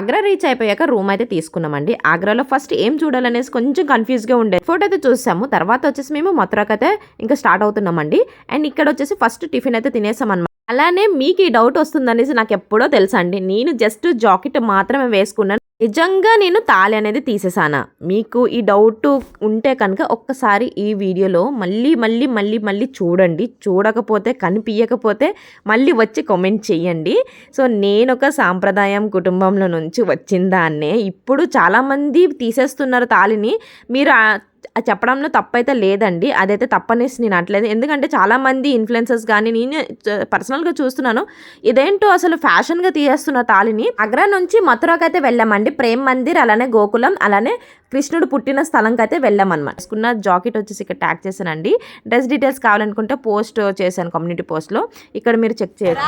Agra reach అయిపోయాక room అయితే తీసుకున్నామండి. ఆగ్రాలో ఫస్ట్ ఏం చూడాలనేసి కొంచెం కన్ఫ్యూజ్గా ఉండే. ఫోటో అయితే చూసాము. తర్వాత వచ్చేసి మేము మథురాకి అయితే ఇంకా స్టార్ట్ అవుతున్నామండి. అండ్ ఇక్కడ వచ్చేసి ఫస్ట్ టిఫిన్ అయితే తినేసాం అనమాట అలానే మీకు ఈ డౌట్ వస్తుందనేసి నాకు ఎప్పుడో తెలుసా అండి నేను జస్ట్ జాకెట్ మాత్రమే వేసుకున్నాను. నిజంగా నేను తాళి అనేది తీసేసానా? మీకు ఈ డౌట్ ఉంటే కనుక ఒక్కసారి ఈ వీడియోలో మళ్ళీ మళ్ళీ మళ్ళీ మళ్ళీ చూడండి. చూడకపోతే కనిపించకపోతే మళ్ళీ వచ్చి కామెంట్ చేయండి. సో నేను ఒక సాంప్రదాయం కుటుంబంలో నుంచి వచ్చిన దాన్నే. ఇప్పుడు చాలామంది తీసేస్తున్నారు తాళిని. మీరు చెప్పడంలో తప్పైతే లేదండి. అదైతే తప్పనేసి నేను అట్లేదు ఎందుకంటే చాలామంది ఇన్ఫ్లుయెన్సర్స్ కానీ నేను పర్సనల్గా చూస్తున్నాను. ఇదేంటో అసలు ఫ్యాషన్గా తీసేస్తున్న తాళిని ఆగ్రా నుంచి మథురాకి అయితే వెళ్ళామండి. ప్రేమ్ మందిర్ అలానే గోకులం అలానే కృష్ణుడు పుట్టిన స్థలంకి అయితే వెళ్ళామన్నమాట. తీసుకున్న జాకెట్ వచ్చేసి ఇక్కడ ట్యాగ్ చేశానండి. డ్రెస్ డీటెయిల్స్ కావాలనుకుంటే పోస్ట్ చేశాను కమ్యూనిటీ పోస్ట్లో. ఇక్కడ మీరు చెక్ చేయాలి